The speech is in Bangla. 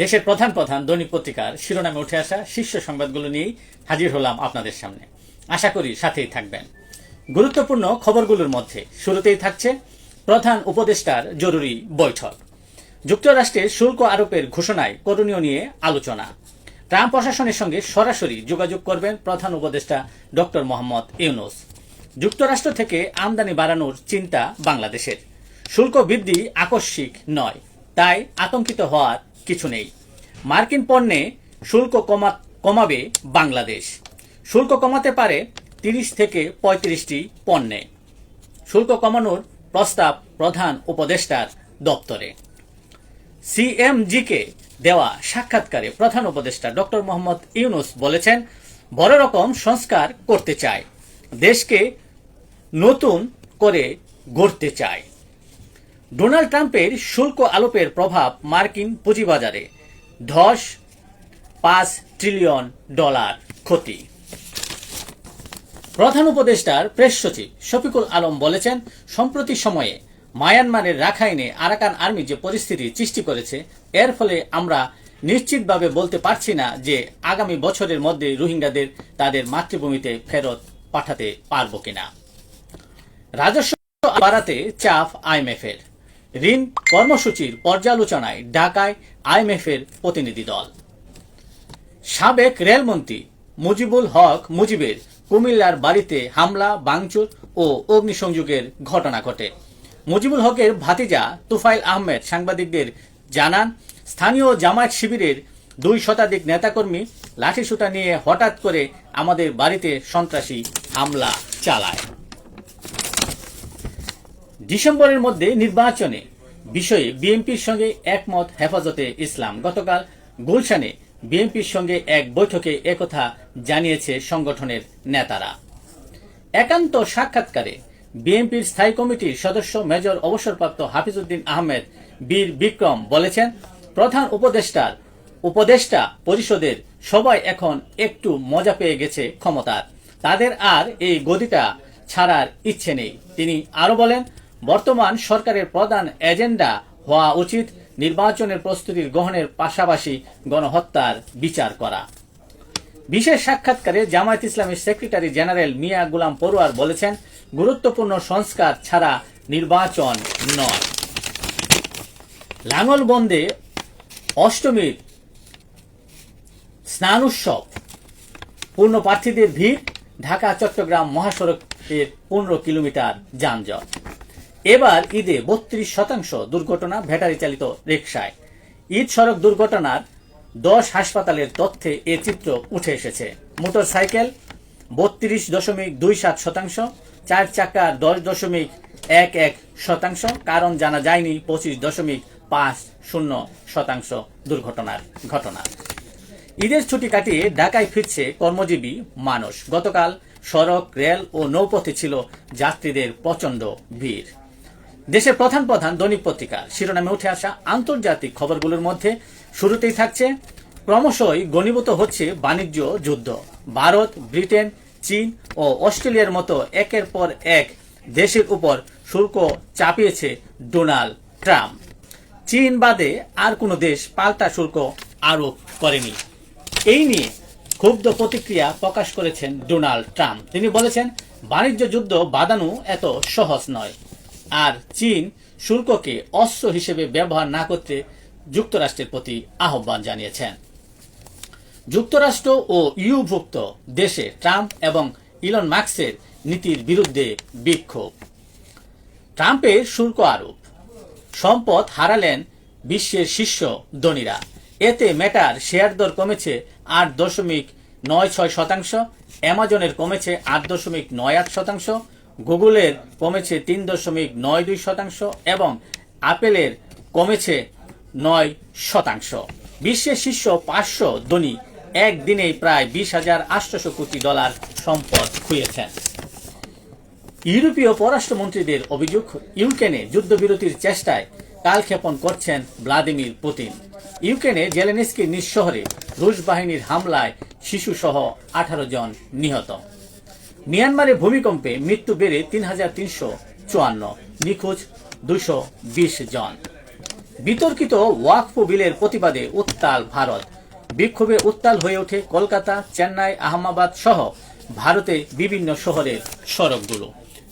দেশের প্রধান প্রধান দৈনিক পত্রিকার শিরোনামে উঠে আসা শীর্ষ সংবাদগুলো নিয়েই হাজির হলাম আপনাদের সামনে। আশা করি সাথেই থাকবেন। গুরুত্বপূর্ণ খবরগুলোর মধ্যে শুরুতেই থাকছে প্রধান উপদেষ্টার জরুরি বৈঠক। যুক্তরাষ্ট্রে শুল্ক আরোপের ঘোষণায় করণীয় নিয়ে আলোচনা। ট্রাম্প প্রশাসনের সঙ্গে সরাসরি যোগাযোগ করবেন প্রধান উপদেষ্টা ডক্টর মোহাম্মদ ইউনুস। যুক্তরাষ্ট্র থেকে আমদানি বাড়ানোর চিন্তা বাংলাদেশের। শুল্ক বৃদ্ধি আকস্মিক নয়, তাই আতঙ্কিত হওয়ার কিছু নেই। মার্কিন পণ্যে শুল্ক কমা, কমাবে বাংলাদেশ। শুল্ক কমাতে পারে তিরিশ থেকে পঁয়ত্রিশটি পণ্যে। শুল্ক কমানোর প্রস্তাব প্রধান উপদেষ্টার দপ্তরে। সিএমজিকে দেওয়া সাক্ষাৎকারে প্রধান উপদেষ্টা ডক্টর মোহাম্মদ ইউনুস বলেছেন, বড় রকম সংস্কার করতে চায়। দেশকে নতুন করে গড়তে চায়। ডোনাল্ড ট্রাম্পের শুল্ক আলোপের প্রভাব মার্কিন পুঁজিবাজারে ধস পাঁচ ট্রিলিয়ন ডলার ক্ষতি। প্রধান উপদেষ্টার প্রেস সচিব শফিকুল আলম বলেছেন, সম্প্রতি সময়ে মায়ানমারের রাখাইনে আরাকান আর্মি যে পরিস্থিতি সৃষ্টি করেছে, এর ফলে আমরা নিশ্চিতভাবে বলতে পারছি না যে আগামী বছরের মধ্যে রোহিঙ্গাদের তাদের মাতৃভূমিতে ফেরত পাঠাতে পারব কিনা। রাজস্ব বাড়াতে চাপ আইএমএফের। ঋণ কর্মসূচির পর্যালোচনায় ঢাকায় আইএমএফের প্রতিনিধি দল। সাবেক রেলমন্ত্রী মুজিবুল হক মুজিবের কুমিল্লার বাড়িতে হামলা, ভাঙচুর ও অগ্নিসংযোগের ঘটনা ঘটে। মুজিবুল হকের ভাতিজা তুফাইল আহমেদ সাংবাদিকদের জানান, স্থানীয় জামায়াত শিবিরের দুই শতাধিক নেতাকর্মী লাঠিসুটা নিয়ে হঠাৎ করে আমাদের বাড়িতে সন্ত্রাসী হামলা চালায়। ডিসেম্বরের মধ্যে নির্বাচনে বিষয়ে বিএনপির সঙ্গে একমত হেফাজতে ইসলাম। গতকাল গুলশানে বিএনপির সঙ্গে এক বৈঠকে একথা জানিয়েছে সংগঠনের নেতারা। একান্ত সাক্ষাৎকারে বিএনপির স্থায়ী কমিটির সদস্য মেজর অবসরপ্রাপ্ত হাফিজউদ্দিন আহমেদ বীর বিক্রম বলেছেন, প্রধান উপদেষ্টার উপদেষ্টা পরিষদের সবাই এখন একটু মজা পেয়ে গেছে ক্ষমতার। তাদের আর এই গদিটা ছাড়ার ইচ্ছে নেই। তিনি আরও বলেন বর্তমান সরকারের প্রধান এজেন্ডা হওয়া উচিত নির্বাচনের প্রস্তুতির গ্রহণের পাশাপাশি গণহত্যার বিচার করা। বিশেষ সাক্ষাৎকারে জামায়াত ইসলামের সেক্রেটারি জেনারেল মিয়া গুলাম পড়ুয়ার বলেছেন, গুরুত্বপূর্ণ সংস্কার ছাড়া নির্বাচন নয়। লাঙ্গল বন্দে অষ্টমীর স্নান উৎসব পূর্ণ প্রার্থীদের ভিড় ঢাকা চট্টগ্রাম মহাসড়কের পনেরো কিলোমিটার যানজট। এবার ঈদে বত্রিশ শতাংশ দুর্ঘটনা ব্যাটারি চালিত রিকশায়। ঈদ সড়ক দুর্ঘটনার দশ হাসপাতালের তথ্যে এ চিত্র উঠে এসেছে। মোটর সাইকেল বত্রিশ দশমিক দুই সাত শতাংশ, চার চাকার দশ দশমিক এক এক শতাংশ, কারণ জানা যায়নি পঁচিশ দশমিক পাঁচ শূন্য শতাংশ দুর্ঘটনার ঘটনা। ঈদের ছুটি কাটিয়ে ঢাকায় ফিরছে কর্মজীবী মানুষ। গতকাল সড়ক, রেল ও নৌপথে ছিল যাত্রীদের প্রচণ্ড ভিড়। দেশের প্রধান প্রধান দৈনিক পত্রিকা, শিরোনামে উঠে আসা আন্তর্জাতিক খবরগুলোর মধ্যে শুরুতেই থাকছে, ক্রমশই গণীভূত হচ্ছে বাণিজ্য যুদ্ধ। ভারত, ব্রিটেন, চীন ও অস্ট্রেলিয়ার মতো একের পর এক দেশের উপর শুল্ক চাপিয়েছে ডোনাল্ড ট্রাম্প। চীন বাদে আর কোনো দেশ পাল্টা শুল্ক আরোপ করেনি। এই নিয়ে ক্ষুব্ধ প্রতিক্রিয়া প্রকাশ করেছেন ডোনাল্ড ট্রাম্প। তিনি বলেছেন, বাণিজ্য যুদ্ধ বাঁধানো এত সহজ নয়। আর চীন শুল্ককে অস্ত্র হিসেবে ব্যবহার না করতে যুক্তরাষ্ট্রের প্রতি আহ্বান জানিয়েছেন। যুক্তরাষ্ট্র ও ইউভুক্ত দেশে ট্রাম্প এবং ইলন মার্কসের নীতির বিরুদ্ধে বিক্ষোভ। ট্রাম্পের শুল্ক আরোপ। সম্পদ হারালেন বিশ্বের শীর্ষ ধনীরা। এতে মেটার শেয়ার দর কমেছে আট দশমিক নয় ছয় শতাংশ, অ্যামাজনের কমেছে আট দশমিক নয় আট শতাংশ গুগলের কমেছে তিন দশমিক নয় দুই শতাংশ এবং আপেলের কমেছে নয় শতাংশ। বিশ্বের শীর্ষ পাঁচশো ধনী একদিনেই প্রায় বিশ হাজার আটশোশো কোটি ডলার সম্পদ খুঁয়েছেন। ইউরোপীয় পররাষ্ট্রমন্ত্রীদের অভিযোগ, ইউক্রেনে যুদ্ধবিরতির চেষ্টায় কালক্ষেপণ করছেন ভ্লাদিমির পুতিন। ইউক্রেনে জেলেনিস্কির নিজ শহরে রুশ বাহিনীর হামলায় শিশুসহ আঠারো জন নিহত। মিয়ানমারে ভূমিকম্পে মৃত্যু বেড়ে তিন হাজার তিনশো চুয়ান্ন। নিখোঁজ দুশো বিশ জন। বিতর্কিত ওয়াকফ বিলের প্রতিবাদে উত্তাল ভারত। বিক্ষোভে উত্তাল হয়ে ওঠে কলকাতা, চেন্নাই আহমাবাদ সহ ভারতে বিভিন্ন শহরের সড়কগুলো।